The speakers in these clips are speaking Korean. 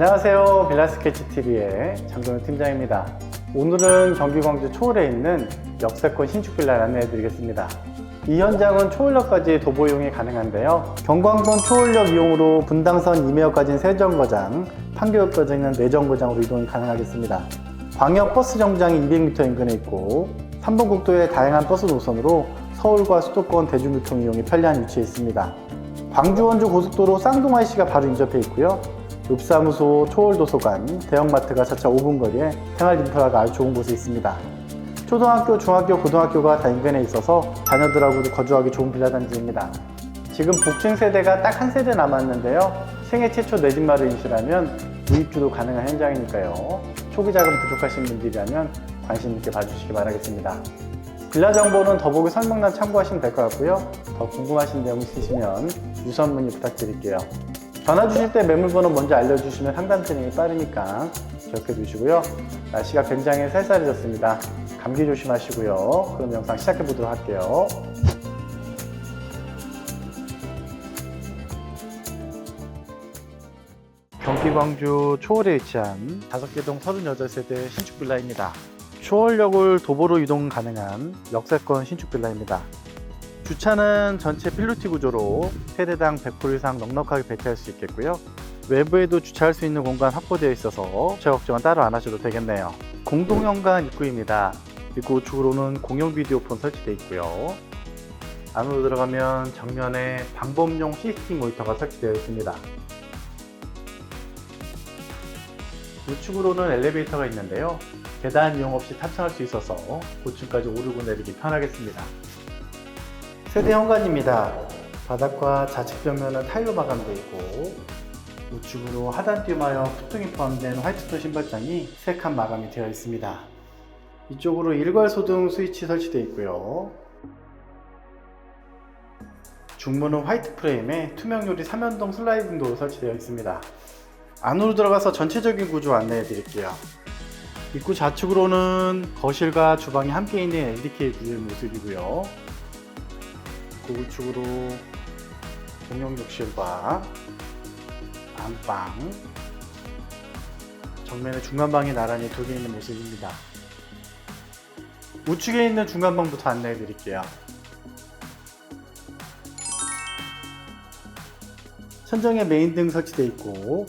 안녕하세요. 빌라스케치TV의 장동현 팀장입니다. 오늘은 경기 광주 초월에 있는 역세권 신축 빌라를 안내해 드리겠습니다. 이 현장은 초월역까지 도보 이용이 가능한데요. 경광선 초월역 이용으로 분당선 임해역까지는 세정거장, 판교역까지는 내정거장으로 이동이 가능하겠습니다. 광역 버스 정장이 200m 인근에 있고 3번 국도의 다양한 버스 노선으로 서울과 수도권 대중교통 이용이 편리한 위치에 있습니다. 광주 원주 고속도로 IC가 바로 인접해 있고요. 읍사무소, 초월도서관, 대형마트가 차차 5분 거리에 생활 인프라가 아주 좋은 곳에 있습니다. 초등학교, 중학교, 고등학교가 다 인근에 있어서 자녀들하고도 거주하기 좋은 빌라 단지입니다. 지금 복층 세대가 딱 한 세대 남았는데요. 생애 최초 내 집 마련이시라면 무입주도 가능한 현장이니까요. 초기 자금 부족하신 분들이라면 관심 있게 봐주시기 바라겠습니다. 빌라 정보는 더보기 설명란 참고하시면 될 것 같고요. 더 궁금하신 내용 있으시면 유선 문의 부탁드릴게요. 전화 주실 때 매물번호 먼저 알려주시면 상담 진행이 빠르니까 기억해 두시고요. 날씨가 굉장히 쌀쌀해졌습니다. 감기 조심하시고요. 그럼 영상 시작해 보도록 할게요. 경기 광주 초월에 위치한 5개동 38세대 신축 빌라입니다. 초월역을 도보로 이동 가능한 역세권 신축 빌라입니다. 주차는 전체 필로티 구조로 세대당 100% 이상 넉넉하게 배치할 수 있겠고요. 외부에도 주차할 수 있는 공간 확보되어 있어서 주차 걱정은 따로 안 하셔도 되겠네요. 공동현관 입구입니다. 입구 우측으로는 공용 비디오폰 설치되어 있고요. 안으로 들어가면 정면에 방범용 CCTV 모니터가 설치되어 있습니다. 우측으로는 엘리베이터가 있는데요. 계단 이용 없이 탑승할 수 있어서 고층까지 오르고 내리기 편하겠습니다. 세대 현관입니다. 바닥과 좌측 벽면은 타일로 마감되어 있고 우측으로 하단 띄마여 푸통이 포함된 화이트톤 신발장이 3칸 마감이 되어 있습니다. 이쪽으로 일괄 소등 스위치 설치되어 있고요. 중문은 화이트 프레임에 투명 유리 3연동 슬라이딩 도어 설치되어 있습니다. 안으로 들어가서 전체적인 구조 안내해 드릴게요. 입구 좌측으로는 거실과 주방이 함께 있는 LDK 구조의 모습이고요. 그 우측으로 공용 욕실과 안방, 정면에 중간방이 나란히 두 개 있는 모습입니다. 우측에 있는 중간방부터 안내해 드릴게요. 천정에 메인 등 설치되어 있고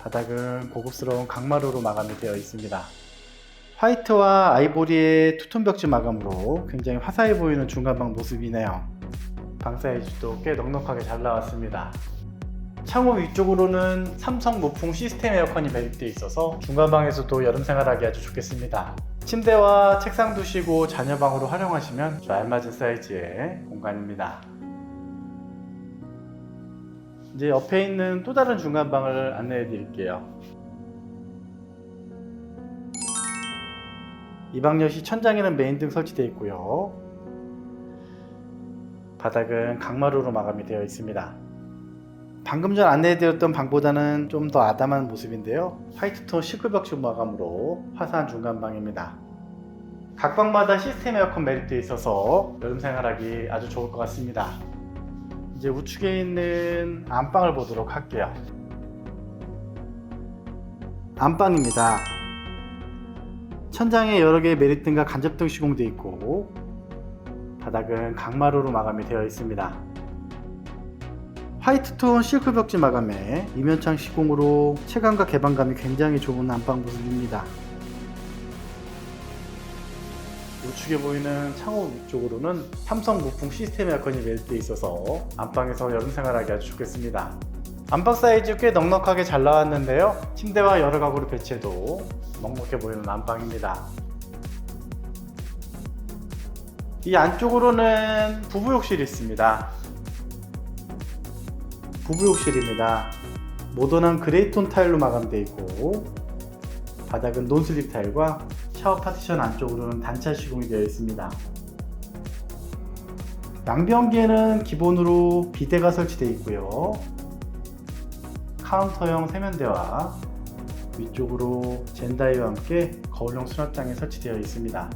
바닥은 고급스러운 강마루로 마감이 되어 있습니다. 화이트와 아이보리의 투톤 벽지 마감으로 굉장히 화사해 보이는 중간방 모습이네요. 방 사이즈도 꽤 넉넉하게 잘 나왔습니다. 창호 위쪽으로는 삼성 무풍 시스템 에어컨이 매립되어 있어서 중간방에서도 여름 생활하기 아주 좋겠습니다. 침대와 책상 두시고 자녀방으로 활용하시면 알맞은 사이즈의 공간입니다. 이제 옆에 있는 또 다른 중간방을 안내해 드릴게요. 이방 역시 천장에는 메인등 설치되어 있고요. 바닥은 강마루로 마감이 되어 있습니다. 방금 전 안내해드렸던 방보다는 좀 더 아담한 모습인데요. 화이트톤 시클벽지 마감으로 화사한 중간방입니다. 각 방마다 시스템 에어컨 매립되어 있어서 여름 생활하기 아주 좋을 것 같습니다. 이제 우측에 있는 안방을 보도록 할게요. 안방입니다. 천장에 여러 개의 메리트가 간접등 시공되어 있고 바닥은 강마루로 마감이 되어 있습니다. 화이트톤 실크 벽지 마감에 이면창 시공으로 체감과 개방감이 굉장히 좋은 안방 모습입니다. 우측에 보이는 창호 위쪽으로는 삼성 무풍 시스템 에어컨이 매립되어 있어서 안방에서 여름 생활하기 아주 좋겠습니다. 안방 사이즈 꽤 넉넉하게 잘 나왔는데요. 침대와 여러 가구를 배치해도 넉넉해 보이는 안방입니다. 이 안쪽으로는 부부 욕실이 있습니다. 부부 욕실입니다. 모던한 그레이톤 타일로 마감되어 있고 바닥은 논슬립 타일과 샤워 파티션 안쪽으로는 단차 시공이 되어 있습니다. 양변기에는 기본으로 비데가 설치되어 있고요. 카운터형 세면대와 위쪽으로 젠다이와 함께 거울형 수납장이 설치되어 있습니다.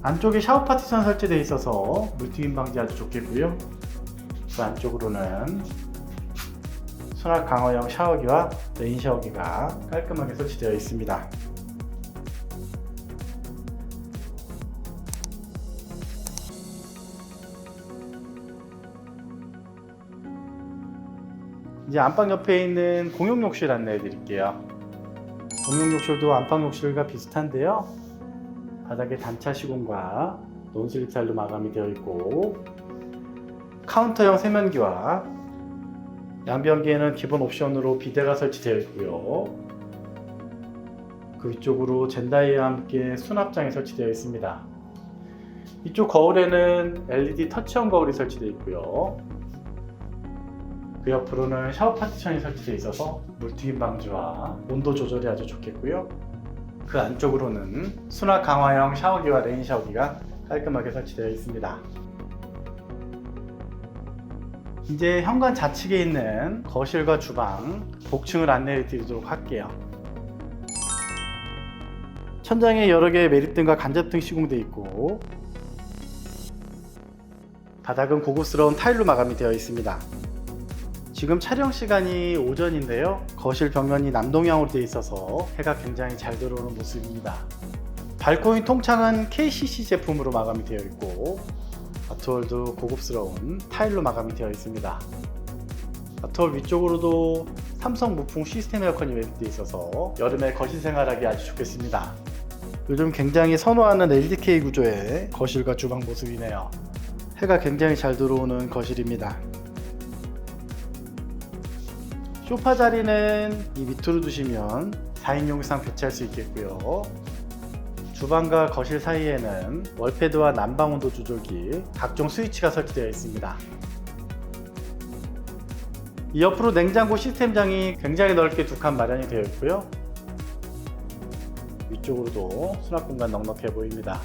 안쪽에 샤워 파티션 설치되어 있어서 물튀김 방지 아주 좋겠고요. 그 안쪽으로는 수납 강화형 샤워기와 레인 샤워기가 깔끔하게 설치되어 있습니다. 이제 안방 옆에 있는 공용 욕실 안내해 드릴게요. 공용 욕실도 안방 욕실과 비슷한데요. 바닥에 단차 시공과 논슬립 타일로 마감이 되어 있고 카운터형 세면기와 양변기에는 기본 옵션으로 비데가 설치되어 있고요. 그 위쪽으로 젠다이와 함께 수납장이 설치되어 있습니다. 이쪽 거울에는 LED 터치형 거울이 설치되어 있고요. 그 옆으로는 샤워 파티션이 설치되어 있어서 물튀김 방지와 온도 조절이 아주 좋겠고요. 그 안쪽으로는 수납 강화형 샤워기와 레인 샤워기가 깔끔하게 설치되어 있습니다. 이제 현관 좌측에 있는 거실과 주방, 복층을 안내해 드리도록 할게요. 천장에 여러 개의 매립등과 간접등 시공되어 있고 바닥은 고급스러운 타일로 마감이 되어 있습니다. 지금 촬영 시간이 오전인데요. 거실 벽면이 남동향으로 되어 있어서 해가 굉장히 잘 들어오는 모습입니다. 발코니 통창은 KCC 제품으로 마감이 되어 있고 아트월도 고급스러운 타일로 마감이 되어 있습니다. 아트월 위쪽으로도 삼성 무풍 시스템 에어컨이 매립되어 있어서 여름에 거실 생활하기 아주 좋겠습니다. 요즘 굉장히 선호하는 LDK 구조의 거실과 주방 모습이네요. 해가 굉장히 잘 들어오는 거실입니다. 소파 자리는 이 밑으로 두시면 4인용 이상 배치할 수 있겠고요. 주방과 거실 사이에는 월패드와 난방 온도 조절기, 각종 스위치가 설치되어 있습니다. 이 옆으로 냉장고 시스템장이 굉장히 넓게 두 칸 마련이 되어 있고요. 위쪽으로도 수납 공간 넉넉해 보입니다.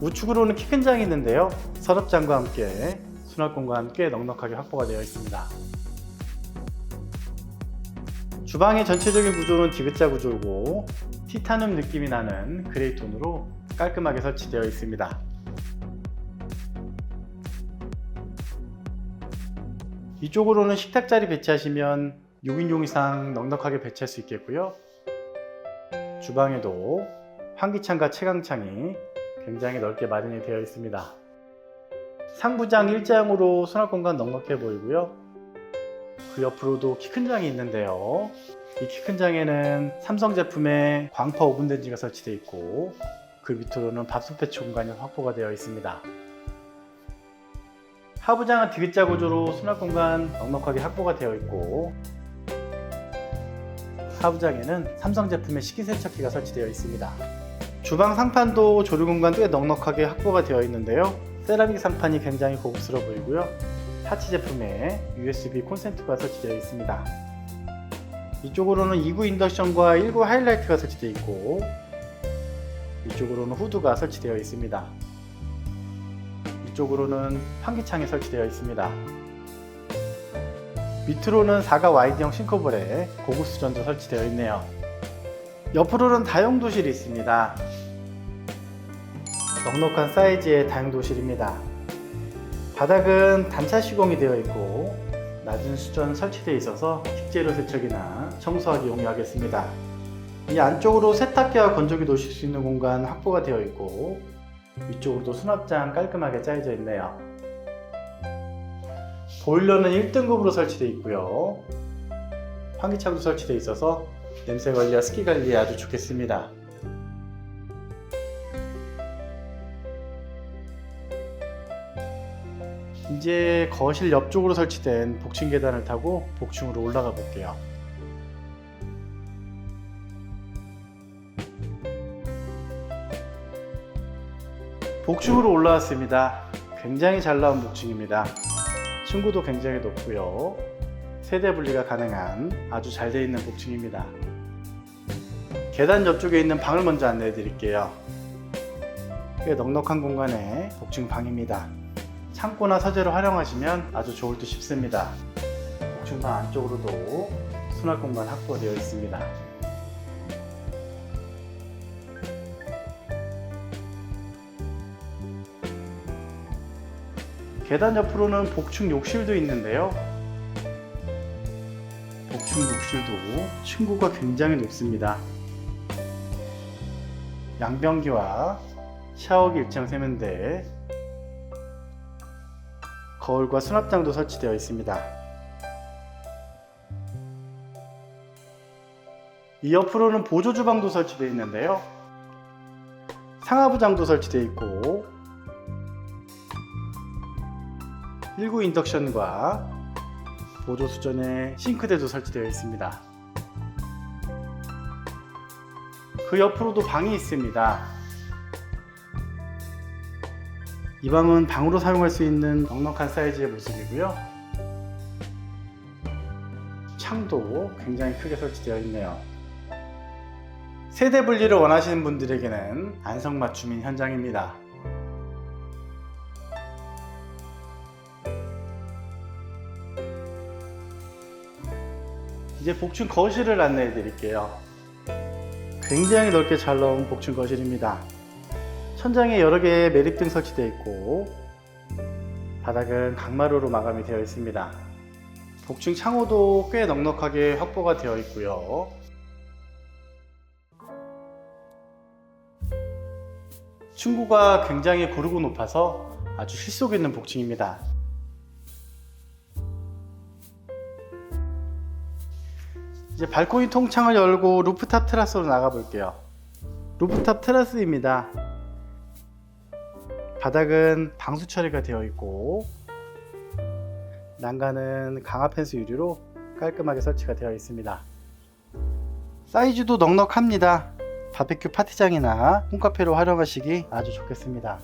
우측으로는 키 큰 장이 있는데요. 서랍장과 함께 수납 공간 꽤 넉넉하게 확보가 되어 있습니다. 주방의 전체적인 구조는 디귿자 구조고 티타늄 느낌이 나는 그레이 톤으로 깔끔하게 설치되어 있습니다. 이쪽으로는 식탁 자리 배치하시면 6인용 이상 넉넉하게 배치할 수 있겠고요. 주방에도 환기창과 채광창이 굉장히 넓게 마련이 되어 있습니다. 상부장 일자형으로 수납 공간 넉넉해 보이고요. 그 옆으로도 키 큰 장이 있는데요. 이 키 큰 장에는 삼성 제품의 광파 오븐 렌지가 설치되어 있고 그 밑으로는 밥솥 배치 공간이 확보가 되어 있습니다. 하부장은 디귿자 구조로 수납 공간 넉넉하게 확보가 되어 있고 하부장에는 삼성 제품의 식기세척기가 설치되어 있습니다. 주방 상판도 조리 공간 꽤 넉넉하게 확보가 되어 있는데요. 세라믹 상판이 굉장히 고급스러워 보이고요. 타치 제품의 USB 콘센트가 설치되어 있습니다. 이쪽으로는 2구 인덕션과 1구 하이라이트가 설치되어 있고 이쪽으로는 후드가 설치되어 있습니다. 이쪽으로는 환기창이 설치되어 있습니다. 밑으로는 4가 와이드형 싱크볼에 고급 수전도 설치되어 있네요. 옆으로는 다용도실이 있습니다. 넉넉한 사이즈의 다용도실입니다. 바닥은 단차 시공이 되어 있고 낮은 수전 설치되어 있어서 식재료 세척이나 청소하기 용이하겠습니다. 이 안쪽으로 세탁기와 건조기 놓으실 수 있는 공간 확보가 되어 있고 위쪽으로도 수납장 깔끔하게 짜여져 있네요. 보일러는 1등급으로 설치되어 있고요. 환기창도 설치되어 있어서 냄새 관리와 습기 관리에 아주 좋겠습니다. 이제 거실 옆쪽으로 설치된 복층 계단을 타고 복층으로 올라가 볼게요. 복층으로 올라왔습니다. 굉장히 잘 나온 복층입니다. 층고도 굉장히 높고요. 세대 분리가 가능한 아주 잘 되어 있는 복층입니다. 계단 옆쪽에 있는 방을 먼저 안내해 드릴게요. 꽤 넉넉한 공간의 복층 방입니다. 창고나 서재로 활용하시면 아주 좋을 듯 싶습니다. 복층방 안쪽으로도 수납 공간 확보되어 있습니다. 계단 옆으로는 복층 욕실도 있는데요. 복층 욕실도 층고가 굉장히 높습니다. 양변기와 샤워기 입장 세면대, 거울과 수납장도 설치되어 있습니다. 이 옆으로는 보조 주방도 설치되어 있는데요. 상하부장도 설치되어 있고 19 인덕션과 보조 수전에 싱크대도 설치되어 있습니다. 그 옆으로도 방이 있습니다. 이 방은 방으로 사용할 수 있는 넉넉한 사이즈의 모습이고요. 창도 굉장히 크게 설치되어 있네요. 세대 분리를 원하시는 분들에게는 안성맞춤인 현장입니다. 이제 복층 거실을 안내해 드릴게요. 굉장히 넓게 잘 나온 복층 거실입니다. 천장에 여러 개의 매립등 설치되어 있고 바닥은 강마루로 마감이 되어 있습니다. 복층 창호도 꽤 넉넉하게 확보가 되어 있고요. 층고가 굉장히 고르고 높아서 아주 실속 있는 복층입니다. 이제 발코니 통창을 열고 루프탑 테라스로 나가 볼게요. 루프탑 테라스입니다. 바닥은 방수 처리가 되어 있고 난간은 강화 펜스 유리로 깔끔하게 설치가 되어 있습니다. 사이즈도 넉넉합니다. 바베큐 파티장이나 홈카페로 활용하시기 아주 좋겠습니다.